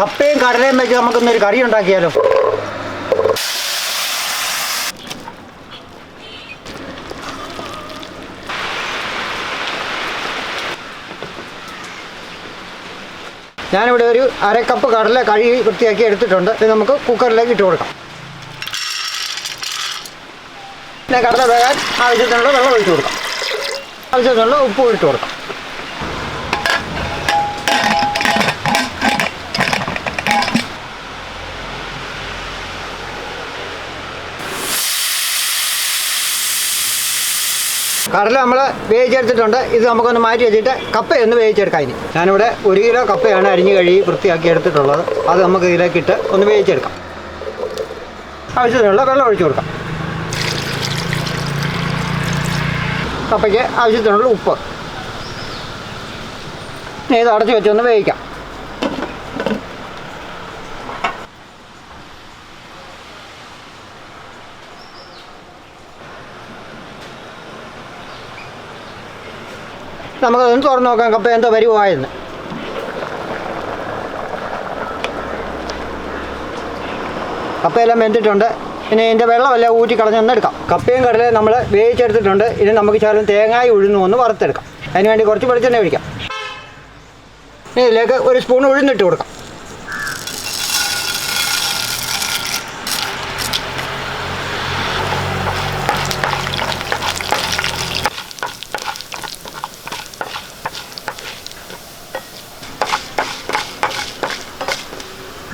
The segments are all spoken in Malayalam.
കപ്പയും കടലയും വെച്ച് നമുക്കൊന്നൊരു കറി ഉണ്ടാക്കിയാലോ? ഞാനിവിടെ ഒരു അര കപ്പ് കടല കഴുകി വൃത്തിയാക്കി എടുത്തിട്ടുണ്ട്. ഇത് നമുക്ക് കുക്കറിലേക്ക് ഇട്ട് കൊടുക്കാം. പിന്നെ കടല വേകാൻ ആവശ്യത്തിനുള്ള വെള്ളം ഒഴിച്ചു കൊടുക്കാം. ആവശ്യത്തിനുള്ള ഉപ്പ് ഇട്ട് കൊടുക്കാം. കടല നമ്മൾ വേവിച്ചെടുത്തിട്ടുണ്ട്. ഇത് നമുക്കൊന്ന് മാറ്റി വെച്ചിട്ട് കപ്പയൊന്ന് വേവിച്ചെടുക്കാം ഇനി. ഞാനിവിടെ ഒരു കിലോ കപ്പയാണ് അരിഞ്ഞ് കഴുകി വൃത്തിയാക്കി എടുത്തിട്ടുള്ളത്. അത് നമുക്ക് ഇതിലേക്ക് ഇട്ട് ഒന്ന് വേവിച്ചെടുക്കാം. ആവശ്യത്തിനുള്ള വെള്ളം ഒഴിച്ചു കൊടുക്കാം. കപ്പയ്ക്ക് ആവശ്യത്തിനുള്ള ഉപ്പ്. ഇത് അടച്ചു വെച്ചൊന്ന് വേവിക്കാം. നമുക്കതൊന്ന് തുറന്ന് നോക്കാം. കപ്പ എന്തോ വരുവായെന്ന് കപ്പയെല്ലാം വെന്തിട്ടുണ്ട്. പിന്നെ ഇതിന്റെ വെള്ളമെല്ലാം ഊറ്റി കളഞ്ഞ് ഒന്ന് എടുക്കാം. കപ്പയും കടലയും നമ്മൾ വേവിച്ചെടുത്തിട്ടുണ്ട്. ഇനി നമുക്ക് ശകലം തേങ്ങായി ഉഴുന്നു ഒന്ന് വറുത്തെടുക്കാം. അതിന് വേണ്ടി കുറച്ച് വെളിച്ചെണ്ണ ഒഴിക്കാം. ഇതിലേക്ക് ഒരു സ്പൂൺ ഉഴുന്നിട്ട് കൊടുക്കാം.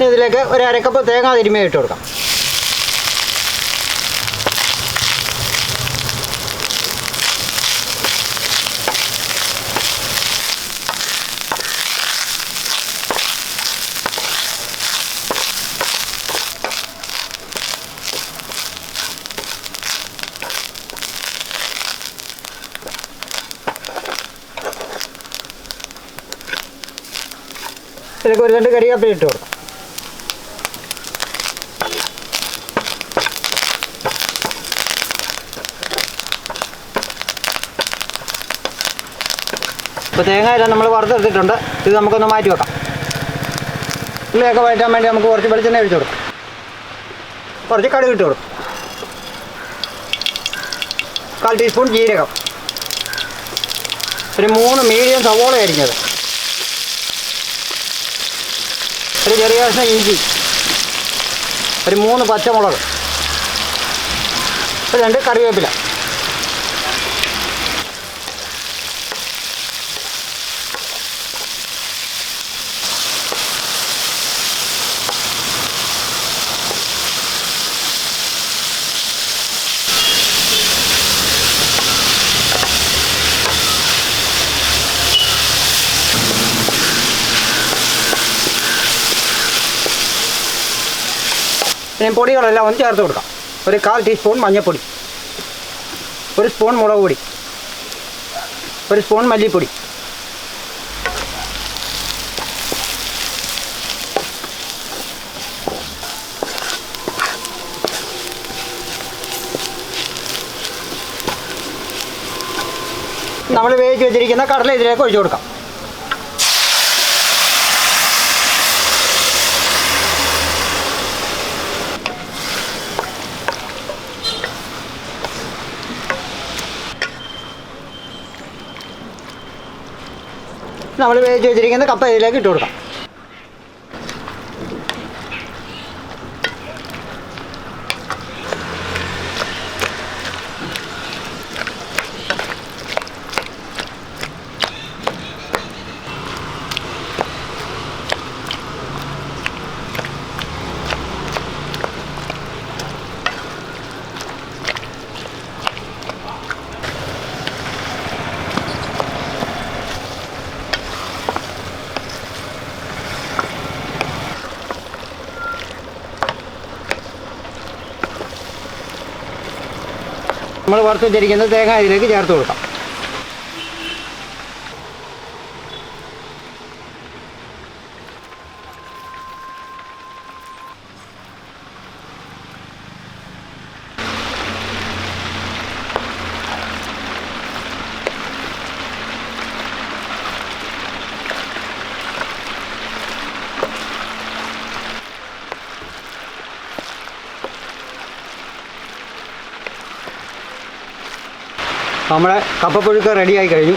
ഇതിലേക്ക് ഒരു അരക്കപ്പ് തേങ്ങ തിരുമ്മി ഇട്ട് കൊടുക്കാം. ഇതിലേക്ക് ഒരു രണ്ട് കറിവേപ്പില കൊടുക്കാം. ഇപ്പോൾ തേങ്ങ എല്ലാം നമ്മൾ വറുത്തെടുത്തിട്ടുണ്ട്. ഇത് നമുക്കൊന്ന് മാറ്റി വെക്കാം. ഉള്ളിയൊക്കെ വഴറ്റാൻ വേണ്ടി നമുക്ക് കുറച്ച് വെളിച്ചെണ്ണ ഒഴിച്ചു കൊടുക്കും. കുറച്ച് കടുക് ഇട്ട് കൊടുക്കും. കാൽ ടീസ്പൂൺ ജീരകം. ഒരു മൂന്ന് മീഡിയം സവോള അരിഞ്ഞത്. ഒരു ചെറിയ കഷ്ണം ഇഞ്ചി. ഒരു മൂന്ന് പച്ചമുളക്. രണ്ട് കറിവേപ്പില. ഇനി പൊടികളെല്ലാം ഒന്ന് ചേർത്ത് കൊടുക്കാം. ഒരു കാൽ ടീസ്പൂൺ മഞ്ഞൾപ്പൊടി. ഒരു സ്പൂൺ മുളക് പൊടി. ഒരു സ്പൂൺ മല്ലിപ്പൊടി. നമ്മൾ വേവിച്ച് വെച്ചിരിക്കുന്ന കടല ഇതിലേക്ക് ഒഴിച്ചു കൊടുക്കാം. നമ്മൾ വേവിച്ച് വെച്ചിരിക്കുന്ന കപ്പ ഇതിലേക്ക് ഇട്ട് കൊടുക്കാം. നമ്മൾ വറുത്ത് വെച്ചിരിക്കുന്ന തേങ്ങ ഇതിലേക്ക് ചേർത്ത് കൊടുക്കാം. നമ്മുടെ കപ്പപ്പുഴുക്ക് റെഡിയായി കഴിഞ്ഞു.